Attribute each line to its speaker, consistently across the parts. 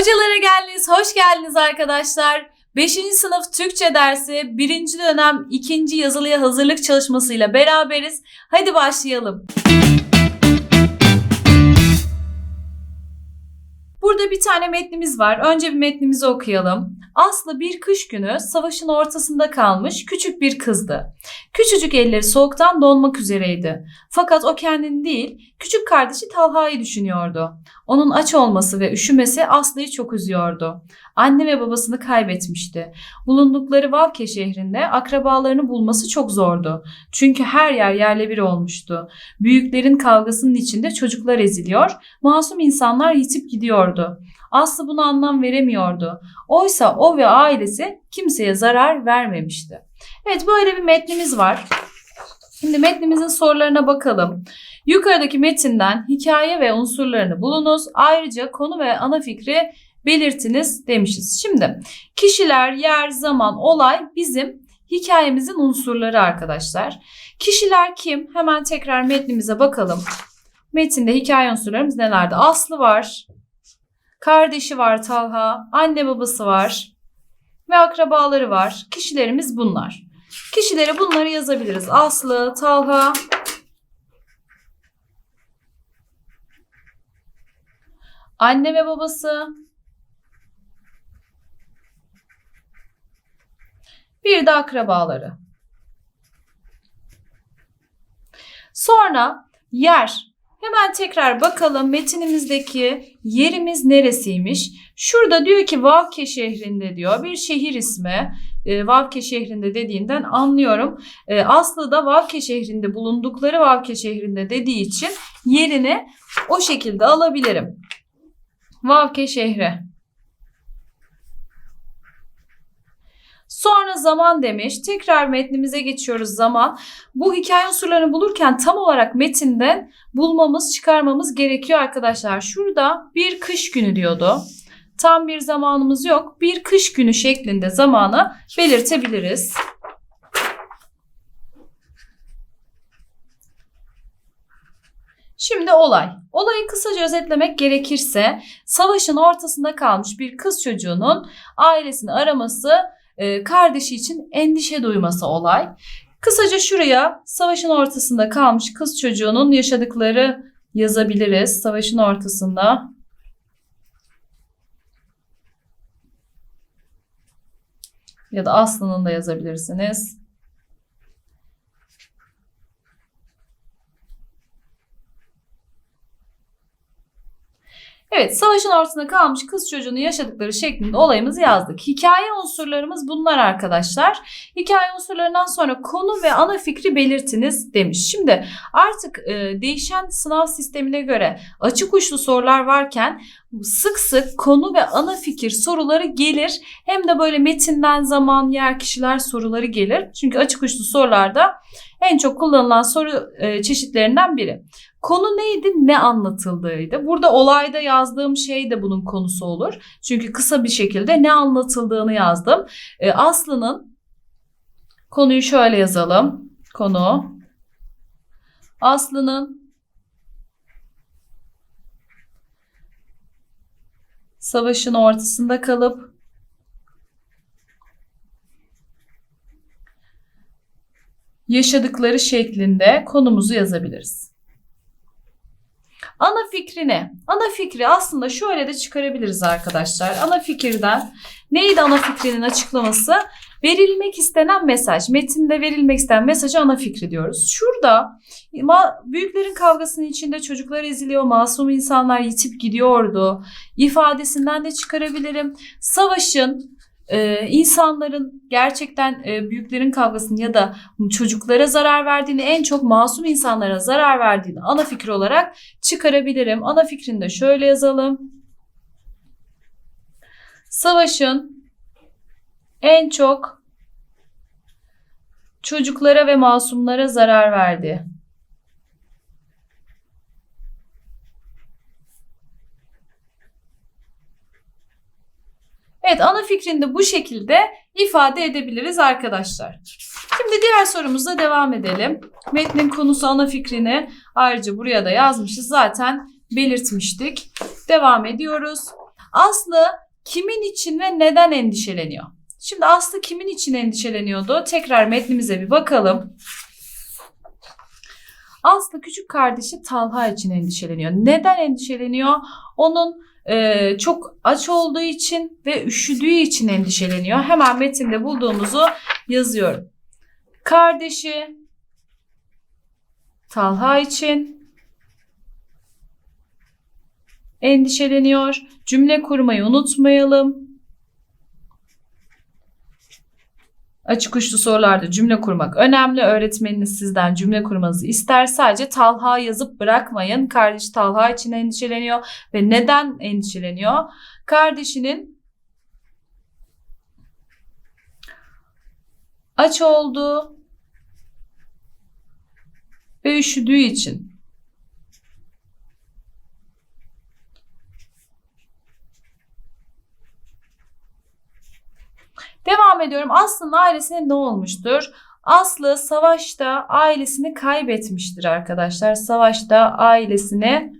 Speaker 1: Hocalara geldiniz, hoş geldiniz arkadaşlar. 5. sınıf Türkçe dersi 1. dönem 2. yazılıya hazırlık çalışmasıyla beraberiz. Hadi başlayalım. Burada bir tane metnimiz var. Önce bir metnimizi okuyalım. Aslı bir kış günü savaşın ortasında kalmış küçük bir kızdı. Küçücük elleri soğuktan donmak üzereydi. Fakat o kendini değil, küçük kardeşi Talha'yı düşünüyordu. Onun aç olması ve üşümesi Aslı'yı çok üzüyordu. Anne ve babasını kaybetmişti. Bulundukları Valke şehrinde akrabalarını bulması çok zordu. Çünkü her yer yerle bir olmuştu. Büyüklerin kavgasının içinde çocuklar eziliyor, masum insanlar yitip gidiyordu. Aslı buna anlam veremiyordu. Oysa o ve ailesi kimseye zarar vermemişti. Evet böyle bir metnimiz var. Şimdi metnimizin sorularına bakalım. Yukarıdaki metinden hikaye ve unsurlarını bulunuz. Ayrıca konu ve ana fikri belirtiniz demişiz. Şimdi kişiler, yer, zaman, olay bizim hikayemizin unsurları arkadaşlar. Kişiler kim? Hemen tekrar metnimize bakalım. Metinde hikaye unsurlarımız nelerdi? Aslı var, kardeşi var Talha, anne babası var ve akrabaları var. Kişilerimiz bunlar. Kişilere bunları yazabiliriz. Aslı, Talha, anne ve babası, bir de akrabaları. Sonra yer. Hemen tekrar bakalım metinimizdeki yerimiz neresiymiş? Şurada diyor ki Vavke şehrinde diyor. Bir şehir ismi. E, Vavke şehrinde dediğinden anlıyorum. E, Aslı da Vavke şehrinde bulundukları Vavke şehrinde dediği için yerini o şekilde alabilirim. Vavke şehri. Sonra zaman demiş. Tekrar metnimize geçiyoruz zaman. Bu hikaye unsurlarını bulurken tam olarak metinden bulmamız, çıkarmamız gerekiyor arkadaşlar. Şurada bir kış günü diyordu. Tam bir zamanımız yok. Bir kış günü şeklinde zamanı belirtebiliriz. Şimdi olay. Olayı kısaca özetlemek gerekirse savaşın ortasında kalmış bir kız çocuğunun ailesini araması e, kardeşi için endişe duyması olay. Kısaca şuraya savaşın ortasında kalmış kız çocuğunun yaşadıkları yazabiliriz. Savaşın ortasında ya da Aslı'nın da yazabilirsiniz. Evet, savaşın ortasında kalmış kız çocuğunun yaşadıkları şeklinde olayımızı yazdık. Hikaye unsurlarımız bunlar arkadaşlar. Hikaye unsurlarından sonra konu ve ana fikri belirtiniz demiş. Şimdi artık e, değişen sınav sistemine göre açık uçlu sorular varken sık sık konu ve ana fikir soruları gelir. Hem de böyle metinden zaman, yer, kişiler soruları gelir. Çünkü açık uçlu sorularda en çok kullanılan soru e, çeşitlerinden biri. Konu neydi? Ne anlatıldığıydı. Burada olayda yazdığım şey de bunun konusu olur. Çünkü kısa bir şekilde ne anlatıldığını yazdım. E, Aslı'nın konuyu şöyle yazalım. Konu Aslı'nın savaşın ortasında kalıp yaşadıkları şeklinde konumuzu yazabiliriz. Ana fikri ne? Ana fikri aslında şöyle de çıkarabiliriz arkadaşlar. Ana fikirden neydi ana fikrinin açıklaması? Verilmek istenen mesaj. Metinde verilmek istenen mesajı ana fikri diyoruz. Şurada büyüklerin kavgasının içinde çocuklar eziliyor, masum insanlar yitip gidiyordu. ifadesinden de çıkarabilirim. Savaşın e, insanların gerçekten e, büyüklerin kavgasını ya da çocuklara zarar verdiğini en çok masum insanlara zarar verdiğini ana fikir olarak çıkarabilirim. Ana fikrini de şöyle yazalım. Savaşın en çok çocuklara ve masumlara zarar verdi. Evet ana fikrini de bu şekilde ifade edebiliriz arkadaşlar. Şimdi diğer sorumuzla devam edelim. Metnin konusu ana fikrini ayrıca buraya da yazmışız. Zaten belirtmiştik. Devam ediyoruz. Aslı kimin için ve neden endişeleniyor? Şimdi Aslı kimin için endişeleniyordu? Tekrar metnimize bir bakalım. Aslı küçük kardeşi Talha için endişeleniyor. Neden endişeleniyor? Onun e, çok aç olduğu için ve üşüdüğü için endişeleniyor. Hemen metinde bulduğumuzu yazıyorum. Kardeşi Talha için endişeleniyor. Cümle kurmayı unutmayalım. Açık uçlu sorularda cümle kurmak önemli. Öğretmeniniz sizden cümle kurmanızı ister. Sadece Talha yazıp bırakmayın. Kardeş Talha için endişeleniyor ve neden endişeleniyor? Kardeşinin aç olduğu ve üşüdüğü için. Devam ediyorum. Aslı'nın ailesine ne olmuştur? Aslı savaşta ailesini kaybetmiştir arkadaşlar. Savaşta ailesini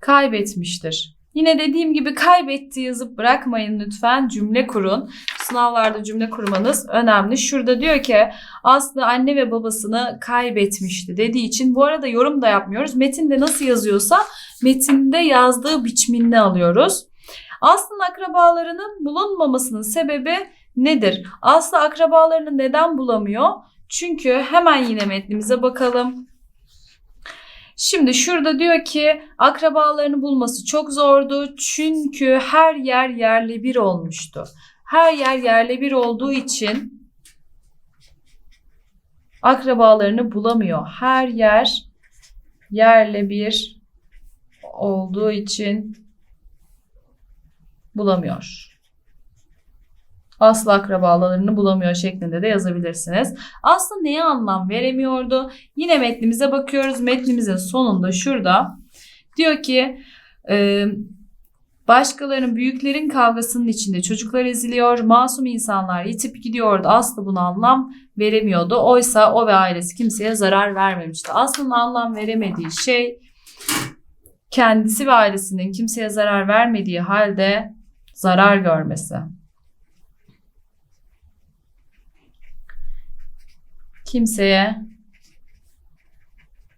Speaker 1: kaybetmiştir. Yine dediğim gibi kaybetti yazıp bırakmayın lütfen cümle kurun. Sınavlarda cümle kurmanız önemli. Şurada diyor ki Aslı anne ve babasını kaybetmişti dediği için bu arada yorum da yapmıyoruz. Metinde nasıl yazıyorsa metinde yazdığı biçimini alıyoruz. Aslı'nın akrabalarının bulunmamasının sebebi nedir? Aslı akrabalarını neden bulamıyor? Çünkü hemen yine metnimize bakalım. Şimdi şurada diyor ki akrabalarını bulması çok zordu. Çünkü her yer yerli bir olmuştu. Her yer yerli bir olduğu için akrabalarını bulamıyor. Her yer yerle bir olduğu için bulamıyor. Aslı akrabalarını bulamıyor şeklinde de yazabilirsiniz. Aslı neye anlam veremiyordu? Yine metnimize bakıyoruz. Metnimizin sonunda şurada diyor ki e, başkalarının büyüklerin kavgasının içinde çocuklar eziliyor. Masum insanlar yitip gidiyordu. Aslı buna anlam veremiyordu. Oysa o ve ailesi kimseye zarar vermemişti. Aslı'nın anlam veremediği şey kendisi ve ailesinin kimseye zarar vermediği halde zarar görmesi. Kimseye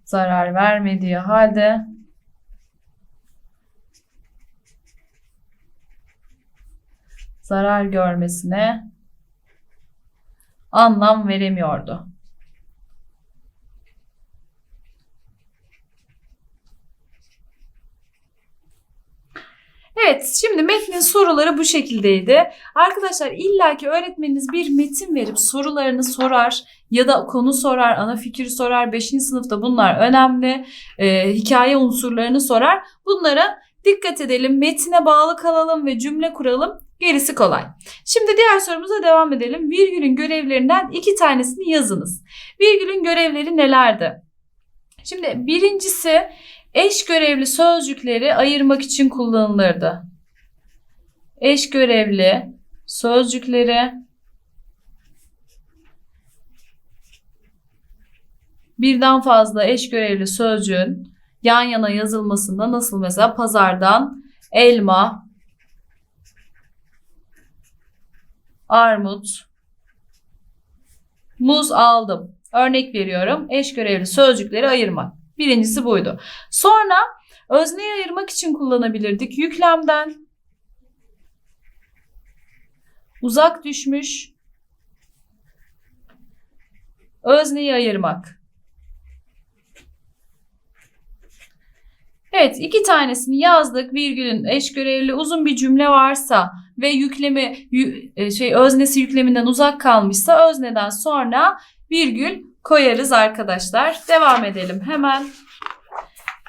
Speaker 1: zarar vermediği halde zarar görmesine anlam veremiyordu. Evet, şimdi metnin soruları bu şekildeydi. Arkadaşlar illaki öğretmeniniz bir metin verip sorularını sorar ya da konu sorar, ana fikir sorar. 5. sınıfta bunlar önemli. Ee, hikaye unsurlarını sorar. Bunlara dikkat edelim, metine bağlı kalalım ve cümle kuralım. Gerisi kolay. Şimdi diğer sorumuza devam edelim. Virgülün görevlerinden iki tanesini yazınız. Virgülün görevleri nelerdi? Şimdi birincisi eş görevli sözcükleri ayırmak için kullanılırdı. Eş görevli sözcükleri birden fazla eş görevli sözcüğün yan yana yazılmasında nasıl mesela pazardan elma, armut, muz aldım. Örnek veriyorum. Eş görevli sözcükleri ayırmak. Birincisi buydu. Sonra özneyi ayırmak için kullanabilirdik. Yüklemden uzak düşmüş özneyi ayırmak. Evet iki tanesini yazdık. Virgülün eş görevli uzun bir cümle varsa ve yüklemi yü- şey öznesi yükleminden uzak kalmışsa özneden sonra virgül koyarız arkadaşlar. Devam edelim hemen.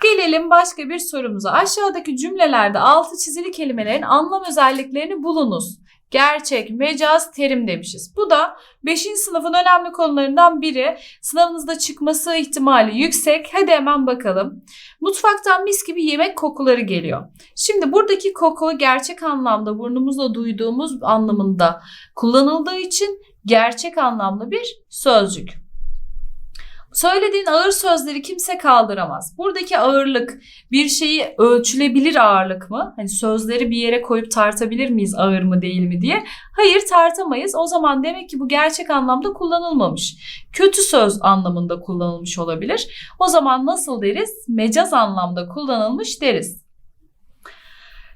Speaker 1: Gelelim başka bir sorumuza. Aşağıdaki cümlelerde altı çizili kelimelerin anlam özelliklerini bulunuz. Gerçek, mecaz, terim demişiz. Bu da 5. sınıfın önemli konularından biri. Sınavınızda çıkması ihtimali yüksek. Hadi hemen bakalım. Mutfaktan mis gibi yemek kokuları geliyor. Şimdi buradaki koku gerçek anlamda burnumuzla duyduğumuz anlamında kullanıldığı için gerçek anlamlı bir sözcük. Söylediğin ağır sözleri kimse kaldıramaz. Buradaki ağırlık bir şeyi ölçülebilir ağırlık mı? Hani sözleri bir yere koyup tartabilir miyiz ağır mı değil mi diye? Hayır tartamayız. O zaman demek ki bu gerçek anlamda kullanılmamış. Kötü söz anlamında kullanılmış olabilir. O zaman nasıl deriz? Mecaz anlamda kullanılmış deriz.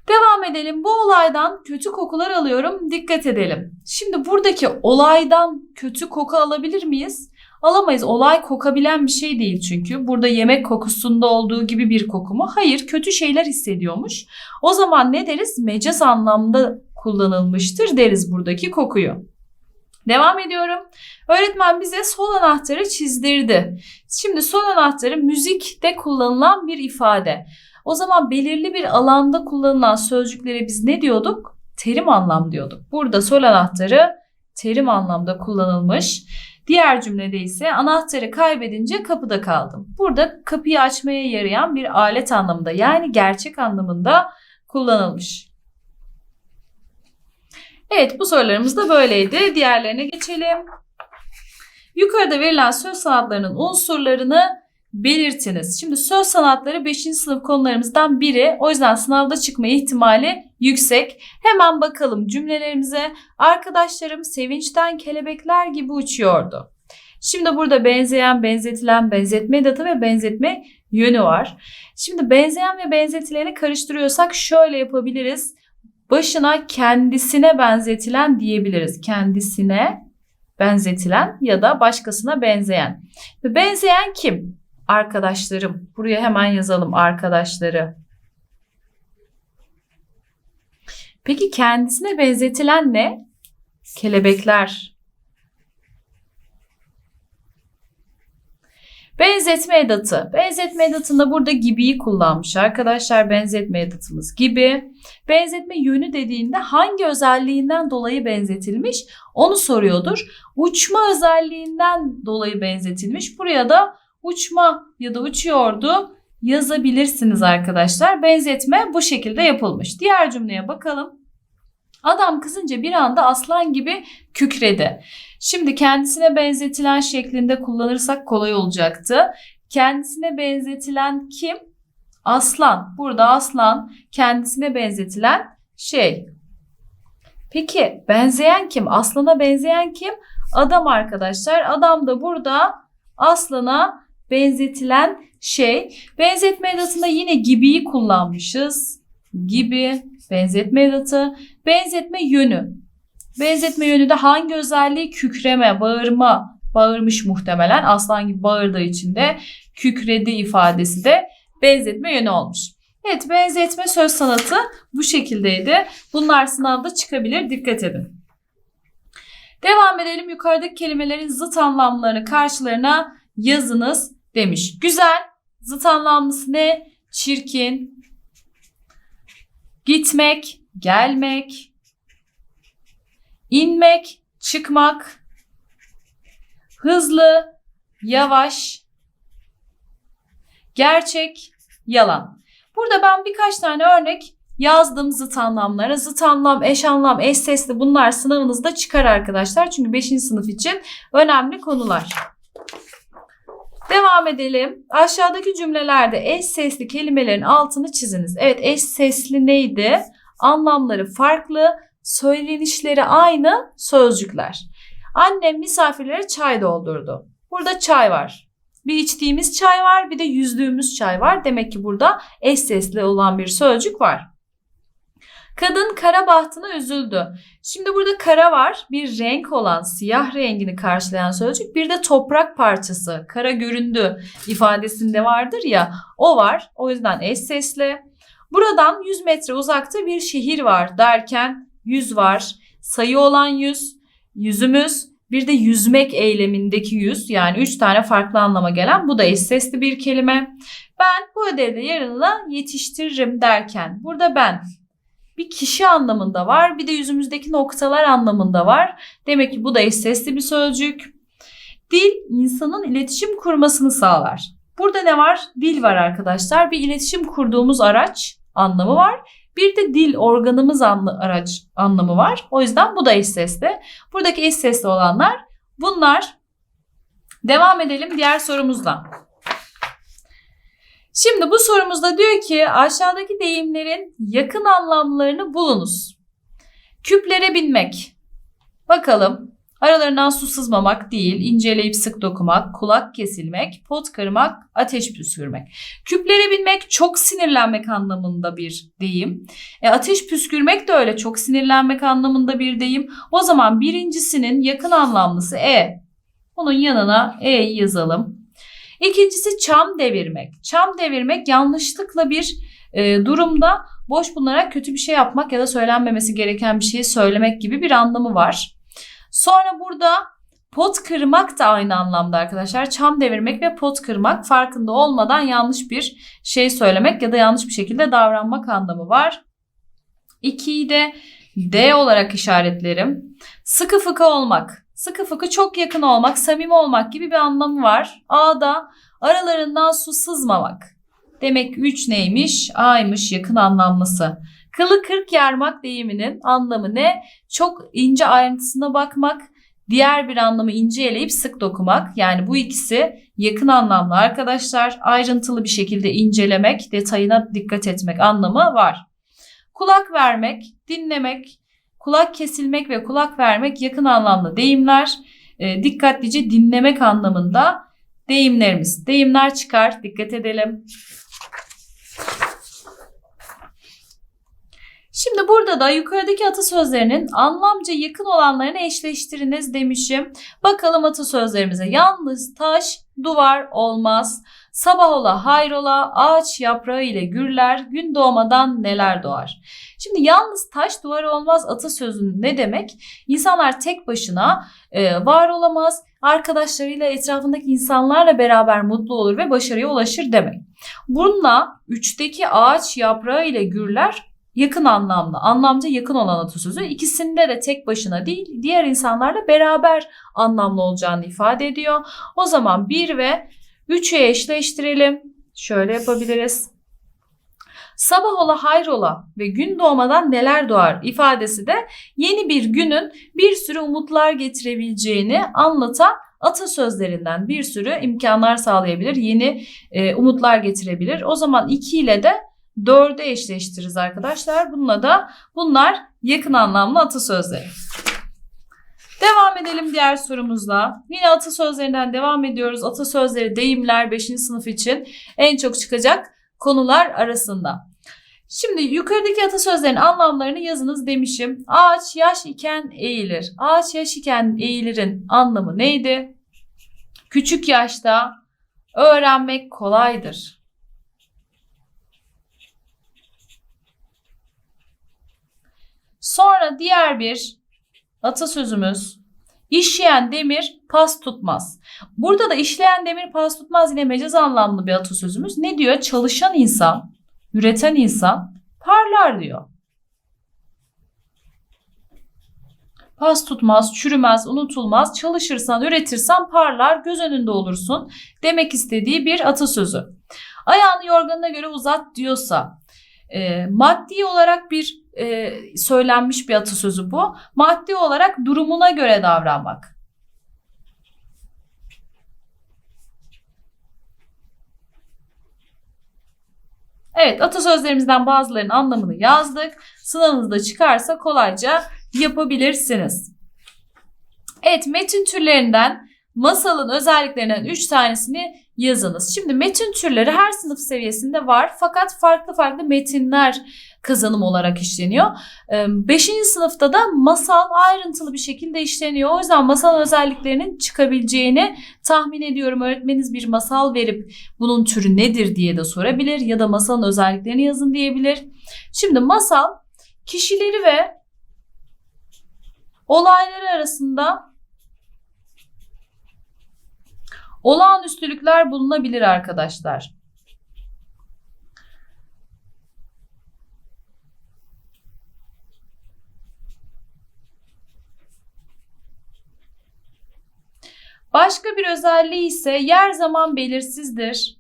Speaker 1: Devam edelim. Bu olaydan kötü kokular alıyorum. Dikkat edelim. Şimdi buradaki olaydan kötü koku alabilir miyiz? Alamayız. Olay kokabilen bir şey değil çünkü. Burada yemek kokusunda olduğu gibi bir koku mu? Hayır, kötü şeyler hissediyormuş. O zaman ne deriz? Mecaz anlamda kullanılmıştır deriz buradaki kokuyu. Devam ediyorum. Öğretmen bize sol anahtarı çizdirdi. Şimdi sol anahtarı müzikte kullanılan bir ifade. O zaman belirli bir alanda kullanılan sözcüklere biz ne diyorduk? Terim anlam diyorduk. Burada sol anahtarı terim anlamda kullanılmış. Diğer cümlede ise anahtarı kaybedince kapıda kaldım. Burada kapıyı açmaya yarayan bir alet anlamında yani gerçek anlamında kullanılmış. Evet bu sorularımız da böyleydi. Diğerlerine geçelim. Yukarıda verilen söz sanatlarının unsurlarını belirtiniz. Şimdi söz sanatları 5. sınıf konularımızdan biri. O yüzden sınavda çıkma ihtimali yüksek. Hemen bakalım cümlelerimize. Arkadaşlarım sevinçten kelebekler gibi uçuyordu. Şimdi burada benzeyen, benzetilen, benzetme edatı ve benzetme yönü var. Şimdi benzeyen ve benzetileni karıştırıyorsak şöyle yapabiliriz. Başına kendisine benzetilen diyebiliriz. Kendisine benzetilen ya da başkasına benzeyen. Benzeyen kim? Arkadaşlarım. Buraya hemen yazalım arkadaşları. Peki kendisine benzetilen ne? Kelebekler. Benzetme edatı. Benzetme edatında burada gibiyi kullanmış arkadaşlar. Benzetme edatımız gibi. Benzetme yönü dediğinde hangi özelliğinden dolayı benzetilmiş onu soruyordur. Uçma özelliğinden dolayı benzetilmiş. Buraya da uçma ya da uçuyordu yazabilirsiniz arkadaşlar. Benzetme bu şekilde yapılmış. Diğer cümleye bakalım. Adam kızınca bir anda aslan gibi kükredi. Şimdi kendisine benzetilen şeklinde kullanırsak kolay olacaktı. Kendisine benzetilen kim? Aslan. Burada aslan kendisine benzetilen şey. Peki benzeyen kim? Aslana benzeyen kim? Adam arkadaşlar. Adam da burada aslana benzetilen şey. Benzetme edatında yine gibiyi kullanmışız. Gibi benzetme edatı. Benzetme yönü. Benzetme yönü de hangi özelliği? Kükreme, bağırma. Bağırmış muhtemelen. Aslan gibi bağırdığı için de kükredi ifadesi de benzetme yönü olmuş. Evet benzetme söz sanatı bu şekildeydi. Bunlar sınavda çıkabilir. Dikkat edin. Devam edelim. Yukarıdaki kelimelerin zıt anlamlarını karşılarına yazınız demiş. Güzel. Zıt anlamlısı ne? Çirkin. Gitmek, gelmek. inmek, çıkmak. Hızlı, yavaş. Gerçek, yalan. Burada ben birkaç tane örnek yazdım zıt anlamlara. Zıt anlam, eş anlam, eş sesli bunlar sınavınızda çıkar arkadaşlar. Çünkü 5. sınıf için önemli konular. Devam edelim. Aşağıdaki cümlelerde eş sesli kelimelerin altını çiziniz. Evet eş sesli neydi? Anlamları farklı, söylenişleri aynı sözcükler. Annem misafirlere çay doldurdu. Burada çay var. Bir içtiğimiz çay var, bir de yüzdüğümüz çay var. Demek ki burada eş sesli olan bir sözcük var. Kadın kara bahtına üzüldü. Şimdi burada kara var. Bir renk olan siyah rengini karşılayan sözcük. Bir de toprak parçası. Kara göründü ifadesinde vardır ya. O var. O yüzden eş sesli. Buradan 100 metre uzakta bir şehir var derken 100 var. Sayı olan 100. Yüzümüz bir de yüzmek eylemindeki yüz yani 3 tane farklı anlama gelen bu da eş sesli bir kelime. Ben bu ödevde yarınla yetiştiririm derken burada ben bir kişi anlamında var. Bir de yüzümüzdeki noktalar anlamında var. Demek ki bu da eş sesli bir sözcük. Dil insanın iletişim kurmasını sağlar. Burada ne var? Dil var arkadaşlar. Bir iletişim kurduğumuz araç anlamı var. Bir de dil organımız anlı, araç anlamı var. O yüzden bu da eş sesli. Buradaki eş sesli olanlar bunlar. Devam edelim diğer sorumuzla. Şimdi bu sorumuzda diyor ki aşağıdaki deyimlerin yakın anlamlarını bulunuz. Küplere binmek. Bakalım. Aralarından su sızmamak değil, inceleyip sık dokumak, kulak kesilmek, pot kırmak, ateş püskürmek. Küplere binmek çok sinirlenmek anlamında bir deyim. E, ateş püskürmek de öyle çok sinirlenmek anlamında bir deyim. O zaman birincisinin yakın anlamlısı E. Bunun yanına E'yi yazalım. İkincisi çam devirmek. Çam devirmek yanlışlıkla bir e, durumda boş bulunarak kötü bir şey yapmak ya da söylenmemesi gereken bir şeyi söylemek gibi bir anlamı var. Sonra burada pot kırmak da aynı anlamda arkadaşlar. Çam devirmek ve pot kırmak farkında olmadan yanlış bir şey söylemek ya da yanlış bir şekilde davranmak anlamı var. İkiyi de D olarak işaretlerim. Sıkı fıkı olmak. Sıkı fıkı çok yakın olmak, samimi olmak gibi bir anlamı var. A'da aralarından su sızmamak. Demek 3 neymiş? A'ymış yakın anlamlısı. Kılı kırk yarmak deyiminin anlamı ne? Çok ince ayrıntısına bakmak, diğer bir anlamı ince eleyip sık dokumak. Yani bu ikisi yakın anlamlı arkadaşlar. Ayrıntılı bir şekilde incelemek, detayına dikkat etmek anlamı var. Kulak vermek, dinlemek, kulak kesilmek ve kulak vermek yakın anlamlı deyimler. E, dikkatlice dinlemek anlamında deyimlerimiz. Deyimler çıkar, dikkat edelim. Şimdi burada da yukarıdaki atasözlerinin anlamca yakın olanlarını eşleştiriniz demişim. Bakalım atasözlerimize. Yalnız taş duvar olmaz. Sabah ola hayrola ağaç yaprağı ile gürler gün doğmadan neler doğar. Şimdi yalnız taş duvar olmaz atasözünün ne demek? İnsanlar tek başına e, var olamaz. Arkadaşlarıyla etrafındaki insanlarla beraber mutlu olur ve başarıya ulaşır demek. Bununla üçteki ağaç yaprağı ile gürler yakın anlamlı, anlamca yakın olan atasözü. İkisinde de tek başına değil, diğer insanlarla beraber anlamlı olacağını ifade ediyor. O zaman 1 ve 3'ü eşleştirelim. Şöyle yapabiliriz. Sabah ola hayrola ve gün doğmadan neler doğar ifadesi de yeni bir günün bir sürü umutlar getirebileceğini anlatan atasözlerinden bir sürü imkanlar sağlayabilir. Yeni e, umutlar getirebilir. O zaman 2 ile de 4'e eşleştiririz arkadaşlar. Bununla da bunlar yakın anlamlı atasözleri. Devam edelim diğer sorumuzla. Yine atasözlerinden devam ediyoruz. Atasözleri, deyimler 5. sınıf için en çok çıkacak konular arasında. Şimdi yukarıdaki atasözlerin anlamlarını yazınız demişim. Ağaç yaş iken eğilir. Ağaç yaş iken eğilirin anlamı neydi? Küçük yaşta öğrenmek kolaydır. Sonra diğer bir atasözümüz işleyen demir pas tutmaz. Burada da işleyen demir pas tutmaz yine mecaz anlamlı bir atasözümüz. Ne diyor? Çalışan insan, üreten insan parlar diyor. Pas tutmaz, çürümez, unutulmaz. Çalışırsan, üretirsen parlar, göz önünde olursun demek istediği bir atasözü. Ayağını yorganına göre uzat diyorsa, e, maddi olarak bir e, söylenmiş bir atasözü bu. Maddi olarak durumuna göre davranmak. Evet atasözlerimizden bazılarının anlamını yazdık. Sınavınızda çıkarsa kolayca yapabilirsiniz. Evet metin türlerinden masalın özelliklerinden 3 tanesini yazınız. Şimdi metin türleri her sınıf seviyesinde var fakat farklı farklı metinler kazanım olarak işleniyor. 5. sınıfta da masal ayrıntılı bir şekilde işleniyor. O yüzden masal özelliklerinin çıkabileceğini tahmin ediyorum. Öğretmeniniz bir masal verip bunun türü nedir diye de sorabilir ya da masalın özelliklerini yazın diyebilir. Şimdi masal kişileri ve olayları arasında olağanüstülükler bulunabilir arkadaşlar. Başka bir özelliği ise yer zaman belirsizdir.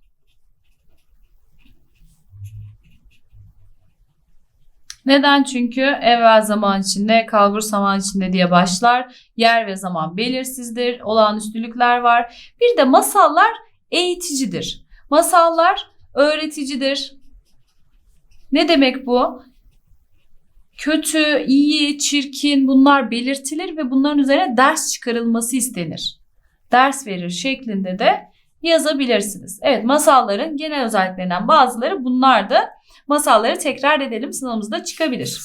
Speaker 1: Neden? Çünkü evvel zaman içinde, kalbur zaman içinde diye başlar. Yer ve zaman belirsizdir. Olağanüstülükler var. Bir de masallar eğiticidir. Masallar öğreticidir. Ne demek bu? Kötü, iyi, çirkin bunlar belirtilir ve bunların üzerine ders çıkarılması istenir. Ders verir şeklinde de yazabilirsiniz. Evet masalların genel özelliklerinden bazıları bunlardı. Masalları tekrar edelim sınavımızda çıkabilir.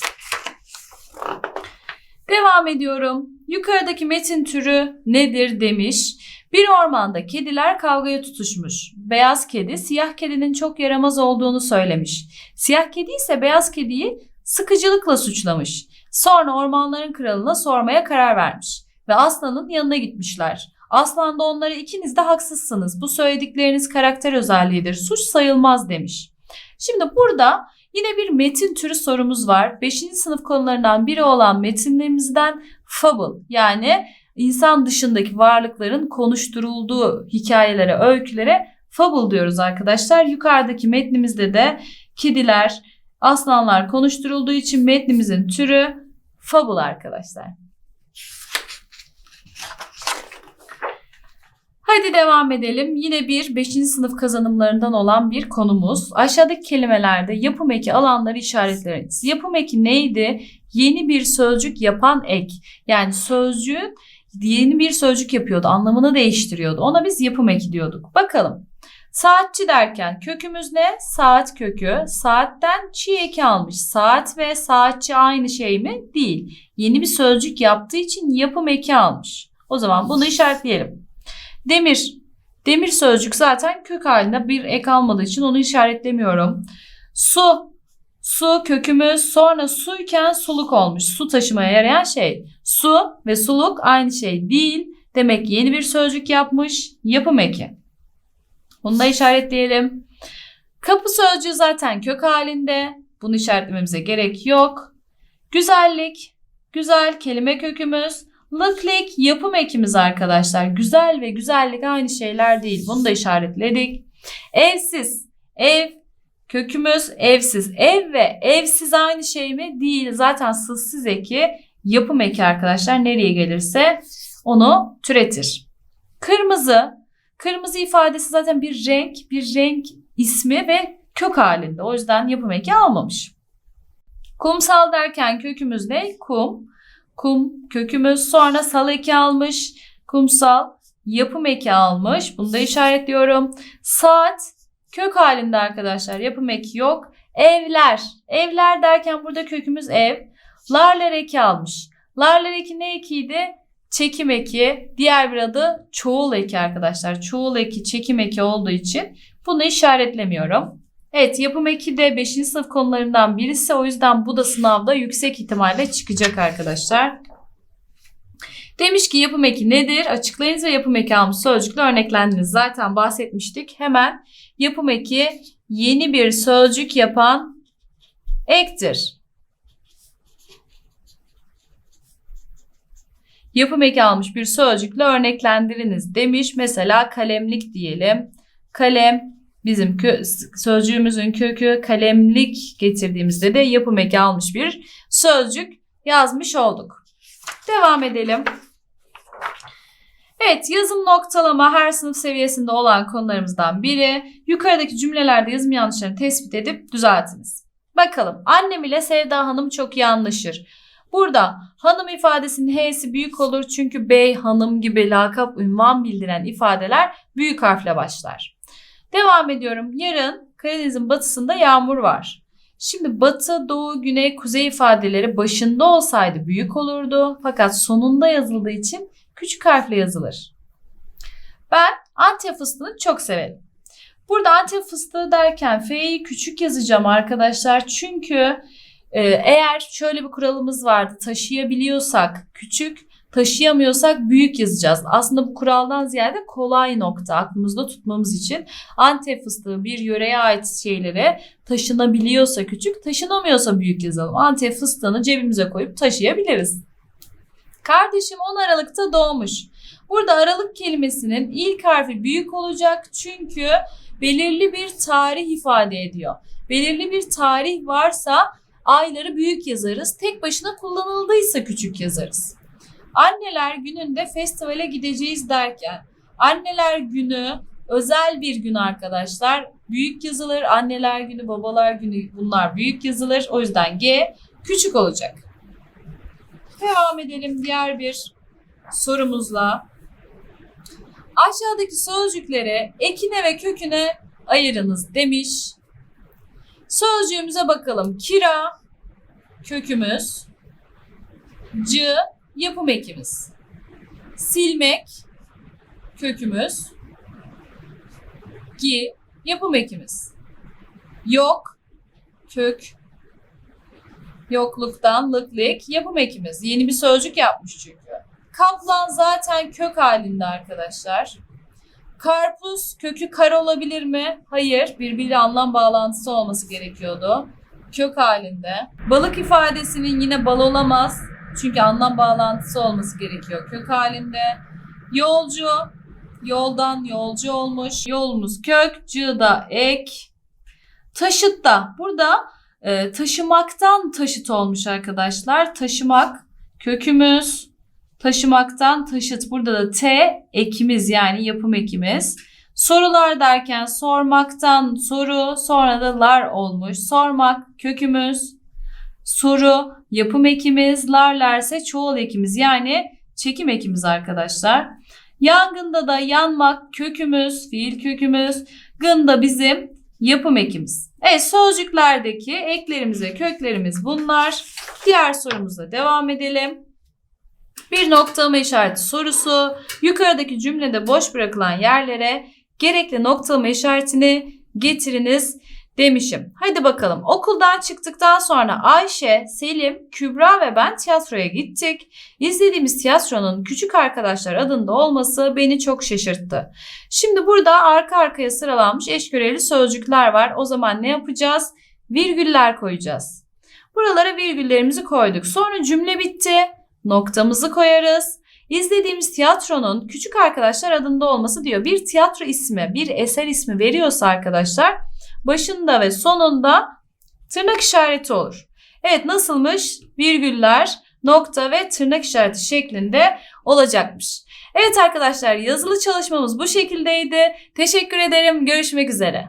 Speaker 1: Devam ediyorum. Yukarıdaki metin türü nedir demiş. Bir ormanda kediler kavgaya tutuşmuş. Beyaz kedi siyah kedinin çok yaramaz olduğunu söylemiş. Siyah kedi ise beyaz kediyi sıkıcılıkla suçlamış. Sonra ormanların kralına sormaya karar vermiş ve aslanın yanına gitmişler. Aslan da onlara ikiniz de haksızsınız. Bu söyledikleriniz karakter özelliğidir. Suç sayılmaz demiş. Şimdi burada yine bir metin türü sorumuz var. 5. sınıf konularından biri olan metinlerimizden fable yani insan dışındaki varlıkların konuşturulduğu hikayelere, öykülere fable diyoruz arkadaşlar. Yukarıdaki metnimizde de kediler, aslanlar konuşturulduğu için metnimizin türü fable arkadaşlar. Hadi devam edelim. Yine bir 5. sınıf kazanımlarından olan bir konumuz. Aşağıdaki kelimelerde yapım eki alanları işaretleriniz. Yapım eki neydi? Yeni bir sözcük yapan ek. Yani sözcüğün yeni bir sözcük yapıyordu. Anlamını değiştiriyordu. Ona biz yapım eki diyorduk. Bakalım. Saatçi derken kökümüz ne? Saat kökü. Saatten çi eki almış. Saat ve saatçi aynı şey mi? Değil. Yeni bir sözcük yaptığı için yapım eki almış. O zaman bunu işaretleyelim. Demir. Demir sözcük zaten kök halinde bir ek almadığı için onu işaretlemiyorum. Su. Su kökümüz sonra suyken suluk olmuş. Su taşımaya yarayan şey. Su ve suluk aynı şey değil. Demek yeni bir sözcük yapmış. Yapım eki. Bunu da işaretleyelim. Kapı sözcüğü zaten kök halinde. Bunu işaretlememize gerek yok. Güzellik. Güzel kelime kökümüz. Lıklik yapım ekimiz arkadaşlar. Güzel ve güzellik aynı şeyler değil. Bunu da işaretledik. Evsiz. Ev kökümüz evsiz. Ev ve evsiz aynı şey mi? Değil. Zaten sızsız eki yapım eki arkadaşlar nereye gelirse onu türetir. Kırmızı. Kırmızı ifadesi zaten bir renk, bir renk ismi ve kök halinde. O yüzden yapım eki almamış. Kumsal derken kökümüz ne? Kum kum kökümüz sonra sal eki almış. Kumsal yapım eki almış. Bunu da işaretliyorum. Saat kök halinde arkadaşlar. Yapım eki yok. Evler. Evler derken burada kökümüz ev. Larler eki almış. Larler eki ne ekiydi? Çekim eki. Diğer bir adı çoğul eki arkadaşlar. Çoğul eki çekim eki olduğu için bunu işaretlemiyorum. Evet yapım eki de 5. sınıf konularından birisi. O yüzden bu da sınavda yüksek ihtimalle çıkacak arkadaşlar. Demiş ki yapım eki nedir? Açıklayınız ve yapım eki almış sözcükle örneklendiniz. Zaten bahsetmiştik. Hemen yapım eki yeni bir sözcük yapan ektir. Yapım eki almış bir sözcükle örneklendiriniz demiş. Mesela kalemlik diyelim. Kalem bizim kö sözcüğümüzün kökü kalemlik getirdiğimizde de yapım eki almış bir sözcük yazmış olduk. Devam edelim. Evet yazım noktalama her sınıf seviyesinde olan konularımızdan biri. Yukarıdaki cümlelerde yazım yanlışlarını tespit edip düzeltiniz. Bakalım annem ile Sevda Hanım çok iyi anlaşır. Burada hanım ifadesinin H'si büyük olur çünkü bey, hanım gibi lakap, ünvan bildiren ifadeler büyük harfle başlar. Devam ediyorum. Yarın Karadeniz'in batısında yağmur var. Şimdi batı, doğu, güney, kuzey ifadeleri başında olsaydı büyük olurdu. Fakat sonunda yazıldığı için küçük harfle yazılır. Ben Antep fıstığını çok severim. Burada Antep fıstığı derken F'yi küçük yazacağım arkadaşlar. Çünkü e, eğer şöyle bir kuralımız vardı. Taşıyabiliyorsak küçük, taşıyamıyorsak büyük yazacağız. Aslında bu kuraldan ziyade kolay nokta aklımızda tutmamız için Antep fıstığı bir yöreye ait şeylere taşınabiliyorsa küçük, taşınamıyorsa büyük yazalım. Antep fıstığını cebimize koyup taşıyabiliriz. Kardeşim 10 Aralık'ta doğmuş. Burada Aralık kelimesinin ilk harfi büyük olacak çünkü belirli bir tarih ifade ediyor. Belirli bir tarih varsa Ayları büyük yazarız. Tek başına kullanıldıysa küçük yazarız. Anneler gününde festivale gideceğiz derken anneler günü özel bir gün arkadaşlar. Büyük yazılır. Anneler günü, babalar günü bunlar büyük yazılır. O yüzden G küçük olacak. Devam edelim diğer bir sorumuzla. Aşağıdaki sözcükleri ekine ve köküne ayırınız demiş. Sözcüğümüze bakalım. Kira kökümüz. C yapım ekimiz. Silmek kökümüz. Gi yapım ekimiz. Yok kök yokluktan lıklık yapım ekimiz. Yeni bir sözcük yapmış çünkü. Kaplan zaten kök halinde arkadaşlar. Karpuz kökü kar olabilir mi? Hayır. Birbiriyle anlam bağlantısı olması gerekiyordu. Kök halinde. Balık ifadesinin yine bal olamaz. Çünkü anlam bağlantısı olması gerekiyor kök halinde. Yolcu yoldan yolcu olmuş. Yolumuz kök, cı da ek. Taşıt da burada e, taşımaktan taşıt olmuş arkadaşlar. Taşımak kökümüz. Taşımaktan taşıt. Burada da T ekimiz yani yapım ekimiz. Sorular derken sormaktan soru sonra da lar olmuş. Sormak kökümüz. Soru yapım ekimiz. Larlar ise çoğul ekimiz yani çekim ekimiz arkadaşlar. Yangında da yanmak kökümüz, fiil kökümüz. Gında bizim yapım ekimiz. Evet sözcüklerdeki eklerimiz ve köklerimiz bunlar. Diğer sorumuza devam edelim. Bir noktalama işareti sorusu. Yukarıdaki cümlede boş bırakılan yerlere gerekli noktalama işaretini getiriniz demişim. Hadi bakalım. Okuldan çıktıktan sonra Ayşe, Selim, Kübra ve ben tiyatroya gittik. İzlediğimiz tiyatronun Küçük Arkadaşlar adında olması beni çok şaşırttı. Şimdi burada arka arkaya sıralanmış eş görevli sözcükler var. O zaman ne yapacağız? Virgüller koyacağız. Buralara virgüllerimizi koyduk. Sonra cümle bitti. Noktamızı koyarız. İzlediğimiz tiyatronun Küçük Arkadaşlar adında olması diyor. Bir tiyatro ismi, bir eser ismi veriyorsa arkadaşlar başında ve sonunda tırnak işareti olur. Evet nasılmış? Virgüller, nokta ve tırnak işareti şeklinde olacakmış. Evet arkadaşlar yazılı çalışmamız bu şekildeydi. Teşekkür ederim. Görüşmek üzere.